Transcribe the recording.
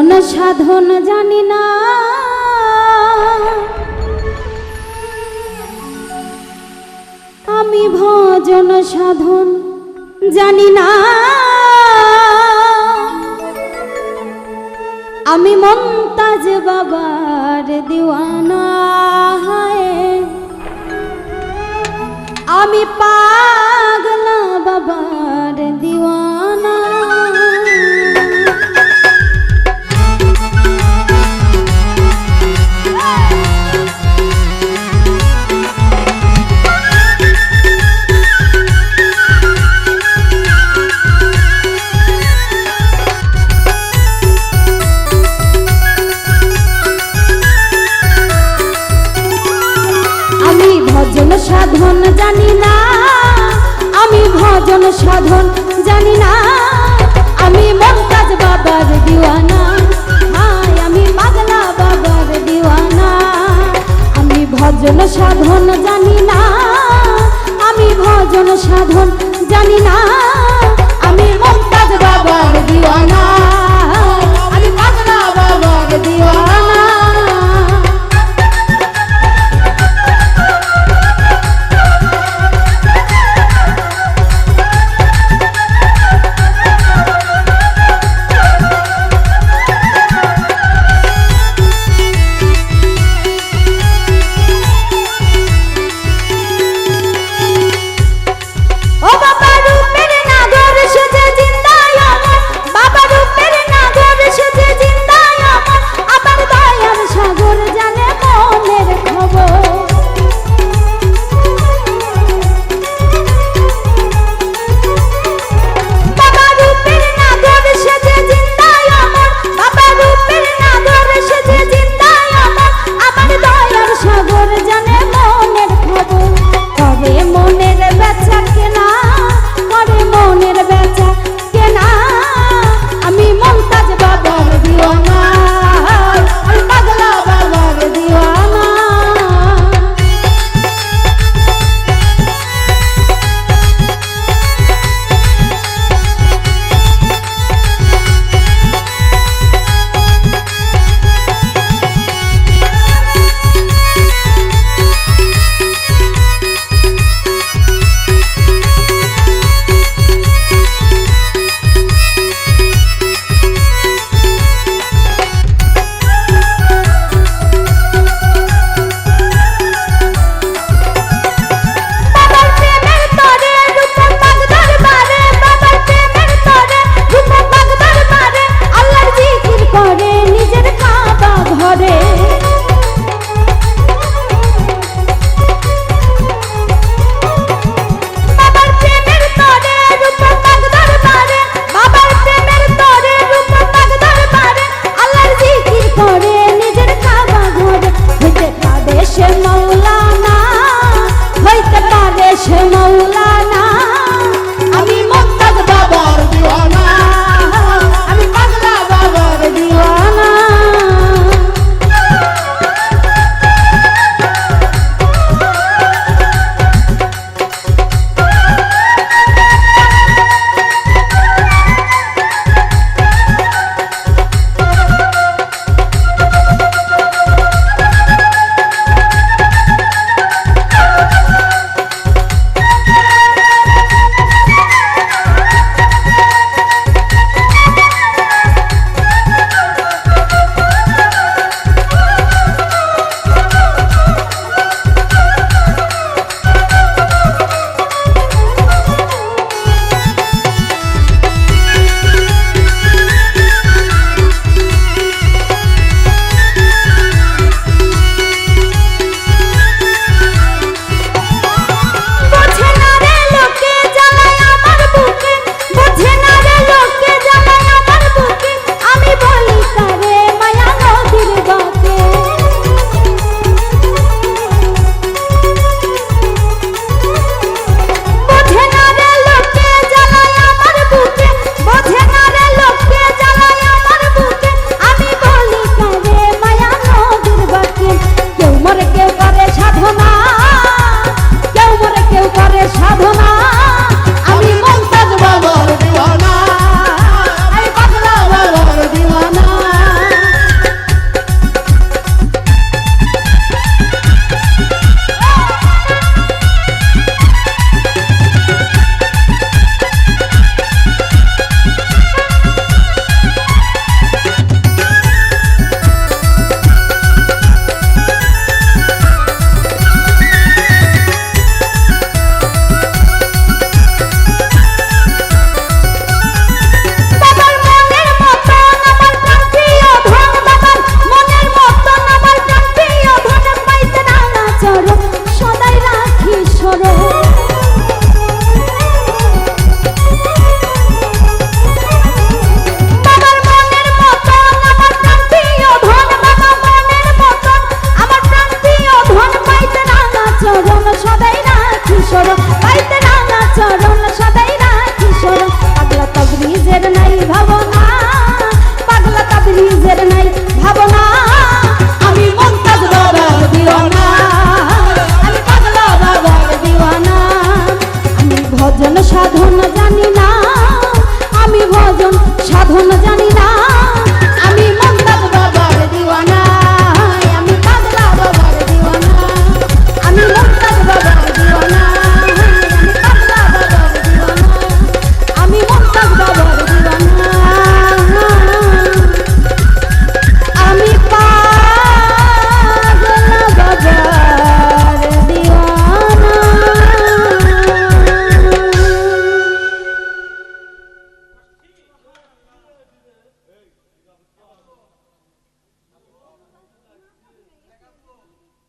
কোন সাধন জানি না। আমি ভজন সাধন জানি না। আমি মমতাজ বাবার দিওয়ানা হায়। আমি পাগলা ভজন সাধন জানি না। আমি ভজন সাধন জানি না। আমি মমতাজ বাবার দিওয়ানা। হায়, আমি পাগলা বাবার দিওয়ানা। আমি ভজন সাধন জানি না। আমি ভজন সাধন জানি না। আমি মমতাজ বাবার দিওয়ানা। আমি পাগলা বাবার দিওয়ানা। Hoa.